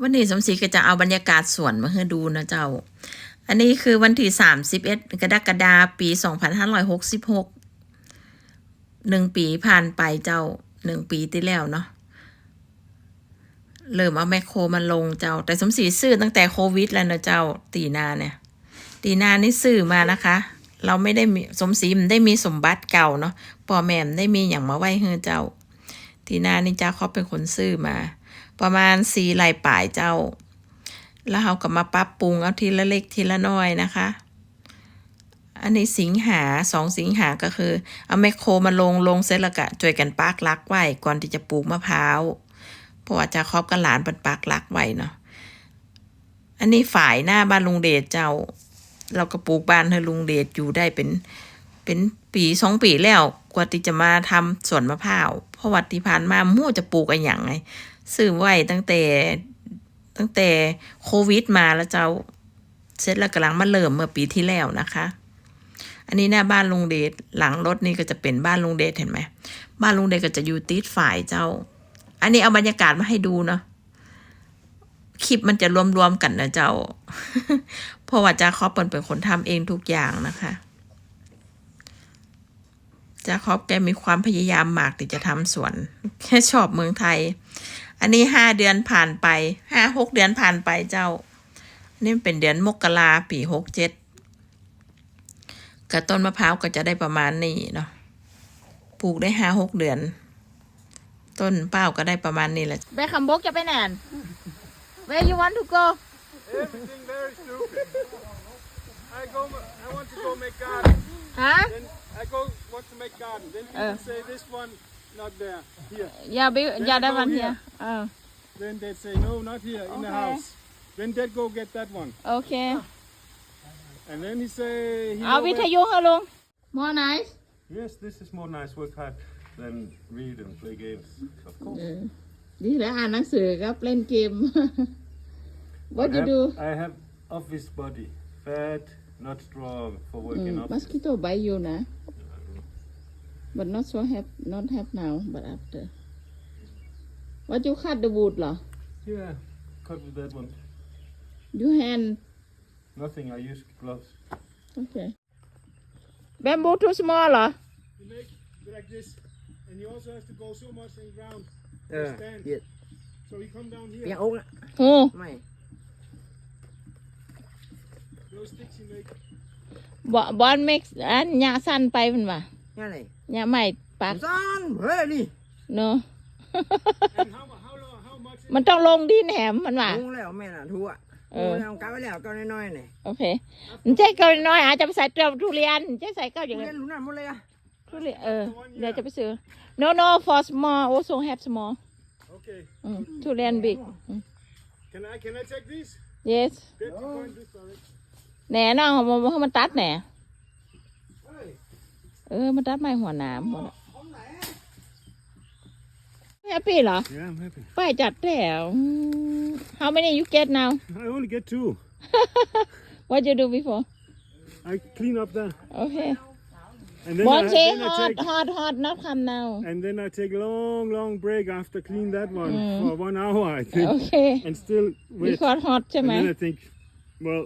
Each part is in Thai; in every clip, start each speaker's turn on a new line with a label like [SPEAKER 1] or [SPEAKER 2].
[SPEAKER 1] วันนี้สมศรีก็จะเอาบรรยากาศสวนมาให้ดูนะเจ้า อันนี้คือวันที่31กรกฎาคมปี2566หนึ่งปีผ่านไปเจ้าหนึ่งปีที่แล้วเนาะเริ่มเอาแมคโครมาลงเจ้า แต่สมศรีซื้อตั้งแต่โควิดแล้วนะเจ้าตีนาเนี่ยตีนานี่ซื้อมานะคะ เราไม่ได้มีสมศรีมันได้มีสมบัติเก่าเนาะพ่อแม่มได้มีอย่างมาไว้ให้เจ้าตีนานี่จ้าเขาเป็นคนซื้อมา ประมาณสี่ไหลป่ายเจ้า แล้วเขาก็มาปรับปรุงเอาทีละเล็กทีละน้อยนะคะ อันนี้สิงหาสองสิงหาก็คือ เอาแมคโครมาลงลงเสร็จแล้วก็ช่วยกันปากลักไว้ก่อนที่จะปลูกมะพร้าวเพราะว่าจะครอบกับหลานเป็นปากลักไว้เนาะอันนี้ฝ่ายหน้าบ้านลุงเดชเจ้า เราก็ปลูกบ้านให้ลุงเดชอยู่ได้เป็นเป็นปีสองปีแล้ว กว่าที่จะมาทำสวนมะพร้าวเพราะวัดที่ผ่านมามั่จะปลูกอะไรอย่างไงซื้อไว้ตั้งแต่ตั้งแต่โควิดมาแล้วเจ้าเสร็จแล้วกำลังมาเริ่มเมื่อปีที่แล้วนะคะ อันนี้หน้าบ้านลุงเดชหลังรถนี่ก็จะเป็นบ้านลุงเดชเห็นไหมบ้านลุงเดชก็จะอยู่ติดฝ่ายเจ้า อันนี้เอาบรรยากาศมาให้ดูเนาะคลิปมันจะรวมๆกันนะเจ้า เพราะว่าจาคอบเป็นเป็นคนทำเองทุกอย่างนะคะ จาคอบแกมีความพยายามมากที่จะทำสวนแค่ชอบเมืองไทย อันนี้ห้าเดือนผ่านไปห้าหกเดือนผ่านไปเจ้า อันนี่เป็นเดือนมกราปีหกเจ็ดกับต้นมะพร้าวก็จะได้ประมาณนี้เนาะปลูกได้ห้าหกเดือน ต้นเป้าก็ได้ประมาณนี้แหละไปคำบกจะไปไหน Where you want to go
[SPEAKER 2] Everything there is stupid. I go. I want to go make garden.
[SPEAKER 1] ฮะ
[SPEAKER 2] Then I go want to make garden. Then people
[SPEAKER 1] Uh.
[SPEAKER 2] say this one not there. Here.
[SPEAKER 1] อย่าไปอย่าได้วันเฮีย
[SPEAKER 2] here.
[SPEAKER 1] เออ
[SPEAKER 2] Then they say no, not here in the
[SPEAKER 1] Okay.
[SPEAKER 2] house. Then they go get that one.
[SPEAKER 1] โอเค
[SPEAKER 2] And then he say he
[SPEAKER 1] เอา
[SPEAKER 2] know
[SPEAKER 1] วิ
[SPEAKER 2] where-
[SPEAKER 1] ทยุค่ะลุง more nice
[SPEAKER 2] Yes, this is more nice work hard than read and play games. Of course.
[SPEAKER 1] ดีแล้วอ่านหนังสือครับเล่นเกม What
[SPEAKER 2] I
[SPEAKER 1] you
[SPEAKER 2] have,
[SPEAKER 1] do
[SPEAKER 2] I have office body, fat, not strong for hmm, working mm, up.
[SPEAKER 1] Mosquito bite you, nah? But not so have not have now, but after. What you cut the wood, lah?
[SPEAKER 2] Yeah, cut with that one.
[SPEAKER 1] You hand?
[SPEAKER 2] Nothing. I use gloves.
[SPEAKER 1] Okay. Bamboo too small, lah?
[SPEAKER 2] You make like this, and you also have to go so much in ground.
[SPEAKER 3] Uh, yeah.
[SPEAKER 2] So you come down here.
[SPEAKER 3] Yeah, oh. Oh. My. นะ
[SPEAKER 1] โอ้
[SPEAKER 3] ไม่
[SPEAKER 2] Those sticks you make.
[SPEAKER 1] บอบอล make อันหญ้าสั้นไปมันว่ะ
[SPEAKER 3] นี่อะไร
[SPEAKER 1] หญ้าใหม่ปาก
[SPEAKER 3] ซ่อนเฮ้ยนี่
[SPEAKER 1] เนาะ
[SPEAKER 2] And how how long? How much?
[SPEAKER 1] มันต้องลงดินแหมมันว่ะ
[SPEAKER 3] ลุงแล้วแม่น่ะทั่ว
[SPEAKER 1] เอ
[SPEAKER 3] ลุ
[SPEAKER 1] อ
[SPEAKER 3] งแล้วกาไว้แล้วก็น้อยๆนี่
[SPEAKER 1] โอเคมันใช่เกาน้อยอาจจะไปใส่เตรียมทุเรียนจะใส่เกาอย่าง
[SPEAKER 3] เรี
[SPEAKER 1] นั้
[SPEAKER 3] ย
[SPEAKER 1] น
[SPEAKER 3] นรู้นั่นหมดเลยอะ
[SPEAKER 1] ทุเรียนเออเดี๋ยวจะไปซื้อ no no for small also have small
[SPEAKER 2] Okay.
[SPEAKER 1] อืมทุเรียน big อืม
[SPEAKER 2] Can I can I take these?
[SPEAKER 1] yes แหน่น้องมันมันมันตัดแหน่เออ มันตัดไม้หัวหนามหมดแฮปปี้เหรอ
[SPEAKER 2] Yeah, I'm happy.
[SPEAKER 1] ป้ายจัดแล้วอืม how many you get now
[SPEAKER 2] I only get two.
[SPEAKER 1] what you do before
[SPEAKER 2] I clean up there,
[SPEAKER 1] okay
[SPEAKER 2] and then, I,
[SPEAKER 1] One say
[SPEAKER 2] then I
[SPEAKER 1] hot
[SPEAKER 2] take
[SPEAKER 1] hot hot not come now
[SPEAKER 2] and then I take a long long break after clean that one for one hour I think,
[SPEAKER 1] okay
[SPEAKER 2] and still wait.
[SPEAKER 1] because hot ใช่
[SPEAKER 2] And
[SPEAKER 1] ไหม
[SPEAKER 2] then I think, well,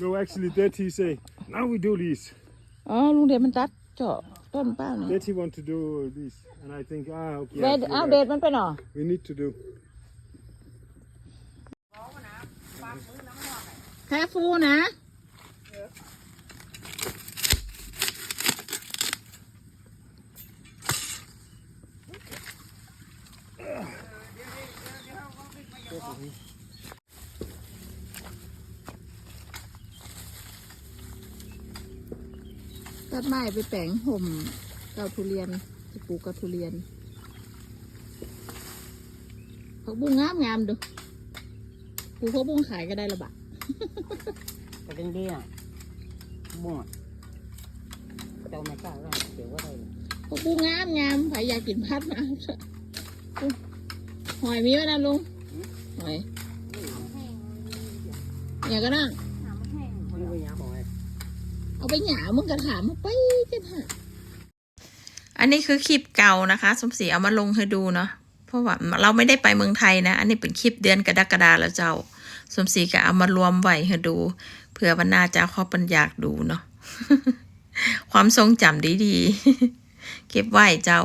[SPEAKER 2] no, actually, that he say now we do these.
[SPEAKER 1] อ๋อลุงเดชมันตัดเจาะต้นเป้าเนี่ย
[SPEAKER 2] That he want to do this, and I think ah okay.
[SPEAKER 1] เว
[SPEAKER 2] I
[SPEAKER 1] ด
[SPEAKER 2] do
[SPEAKER 1] เอา
[SPEAKER 2] that.
[SPEAKER 1] เดชมันไปหนอ
[SPEAKER 2] We need to do.
[SPEAKER 1] แค่ฟูนะ ตัดไม้ไปแปลงห่มเกาทุเรียนจะปลูกเกาทุเรียนผักบุ้งงามงามๆดูปลูกผักบุ้งขายก็ได้ละบาท
[SPEAKER 3] ก็เป็นเบี้ยบ่เจ้าไม่กล้าว่าเดี๋ยวว่าได้เลย
[SPEAKER 1] ผักบุ้งงามงามใครอยากกินพัดมาเอาเถอะหอยมีไหมนะลุงหอยอยากก็นั่ง
[SPEAKER 3] มันไม่ยากบอกไอ้
[SPEAKER 1] เอา ไปหยามึงกระถามมาไปจะหาอันนี้คือคลิปเก่านะคะ สมศรีเอามาลงให้ดูเนาะเพราะว่าเราไม่ได้ไปเมืองไทยนะ อันนี้เป็นคลิปเดือนกรกฎาแล้วเจ้า สมศรีก็เอามารวมไว้ให้ดูเผื่อวันหน้าจะเอาเขาปัญญากดูเนาะความทรงจำดีๆ เก็บไว้เจ้า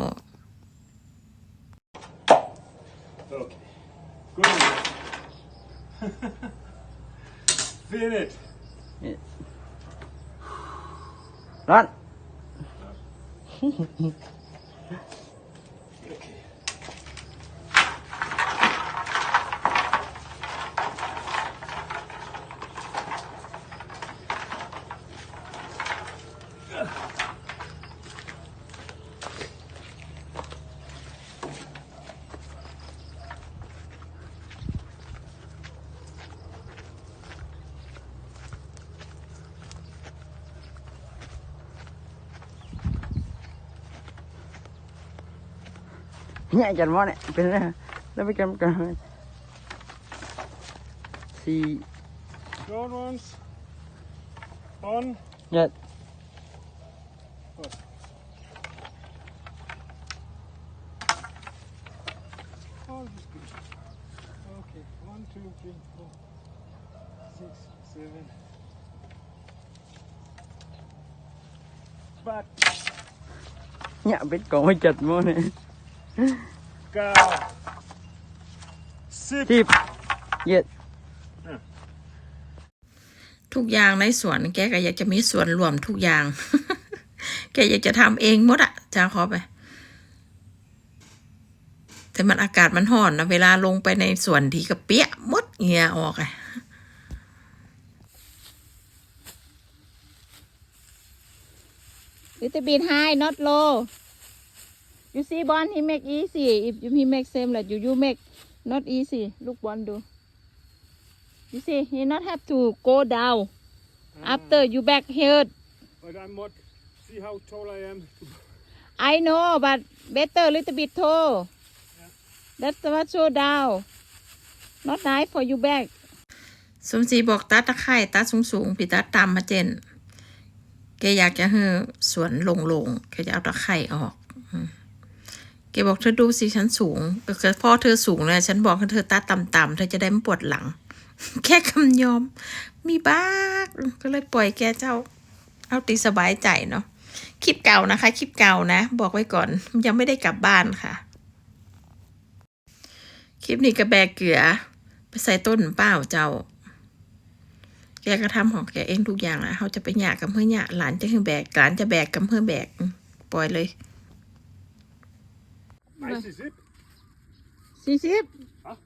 [SPEAKER 2] Okay. Good. Finish.
[SPEAKER 3] ร้อน nhẹ chẳng món này bên này, nó mới cầm cầm.
[SPEAKER 2] Si on.
[SPEAKER 3] Dạ.
[SPEAKER 2] Oh, yes Okay, one, two, three, biết có mấy chật
[SPEAKER 3] mô này. Còn mới chặt món này
[SPEAKER 2] cow. Sip.
[SPEAKER 3] chip dạ
[SPEAKER 1] ทุกอย่างในสวนแกก็อยากจะมีส่วนรวมทุกอย่าง แกอยากจะทำเองหมดอะจ้าขอไป แต่มันอากาศมันห่อนนะเวลาลงไปในสวนทีก็เปียกหมดเหงื่อออกอะ
[SPEAKER 4] Little bit high, not low. You see, Bon, he make easy. If he make same like you, you make not easy. Look, Bon do. You see, he not have to go down after you back here.
[SPEAKER 2] But I'm not. See how tall I am.
[SPEAKER 4] I know, but better little bit tall. That's what so down. Not nice for you back.
[SPEAKER 1] สมศรีบอกตัดตะไคร่ตัดสูงสูงๆพี่ตัดตามมาเจนแกอยากจะให้สวนโล่งๆแกจะเอาตะไคร่ออกอืมแกบอกเธอดูสิฉันสูงก็คือพ่อเธอสูงเลยฉันบอกให้เธอตัดต่ำๆเธอจะได้ไม่ปวดหลัง แค่คำยอม มีบ้าก็เลยปล่อยแกเจ้า เอาตีสบายใจเนาะคลิปเก่านะคะ คลิปเก่านะ บอกไว้ก่อนยังไม่ได้กลับบ้านค่ะ คลิปนี้กระแบกเกลือ ไปใส่ต้นเป้าเจ้า แกก็ทำของแกเองทุกอย่างนะเขาจะไปหยากับเพื่อนหยาหลานจะคือแบกหลานจะแบกกับเพื่อแบก ปล่อยเลย
[SPEAKER 2] Nice is it?
[SPEAKER 4] สี่สิบ
[SPEAKER 2] Huh?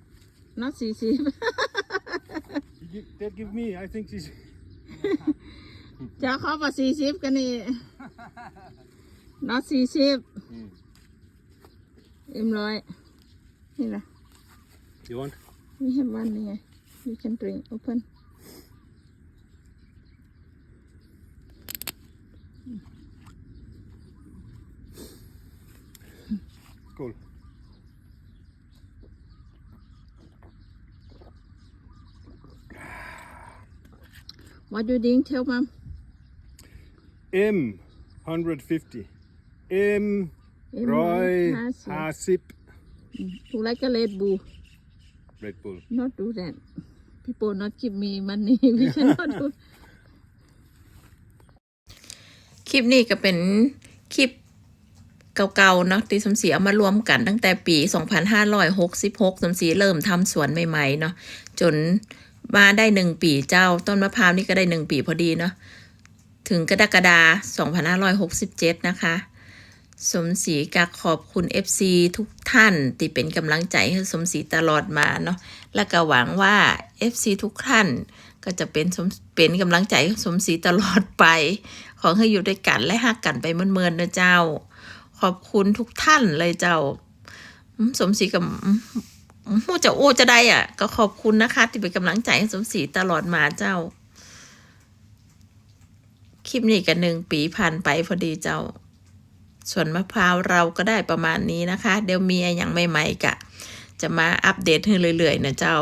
[SPEAKER 4] not สี่สิบ
[SPEAKER 2] You give, that give me. I think this.
[SPEAKER 4] จะเข้ามาสี่สิบกันนี่ not สี่สิบเอ็มร้อยนี่แหละ
[SPEAKER 2] You want?
[SPEAKER 4] we have one นี่ไง you can drink open
[SPEAKER 2] Cool.
[SPEAKER 4] what you drink tell mom
[SPEAKER 2] M 150. M
[SPEAKER 4] เอ็ม
[SPEAKER 2] Roy
[SPEAKER 4] ห้าสิบ
[SPEAKER 2] Hasip.
[SPEAKER 4] ถูกไลก็เลดบู
[SPEAKER 2] Red Bull.
[SPEAKER 4] not do that people not give me money we cannot do
[SPEAKER 1] คลิปนี้ก็เป็นคลิป เก่าๆเนาะที่สมศรีเอามารวมกันตั้งแต่ปี 2566 สมศรีเริ่มทำสวนใหม่ๆเนาะจนมาได้หนึ่งปีเจ้าต้นมะพร้าวนี่ก็ได้หนึ่งปีพอดีเนาะถึงกรกฎาคม2567 นะคะ สมศรีกะขอบคุณ FC ทุกท่านที่เป็นกำลังใจให้สมศรีตลอดมาเนาะและก็หวังว่า FC ทุกท่านก็จะเป็นสมเป็นกำลังใจให้สมศรีตลอดไป ขอให้อยู่ด้วยกันและหักกันไปเมินๆนะเจ้า ขอบคุณทุกท่านเลยเจ้า สมศรีกับมอืมจะโอ้จะได้อะ ก็ขอบคุณนะคะ ที่เป็นกำลังใจให้สมศรีตลอดมาเจ้า คลิปนี้กันหนึ่งปีผ่านไปพอดีเจ้า ส่วนมะพร้าวเราก็ได้ประมาณนี้นะคะ เดี๋ยวมีไรอย่างใหม่ๆกะ จะมาอัปเดตให้เรื่อยๆนะเจ้า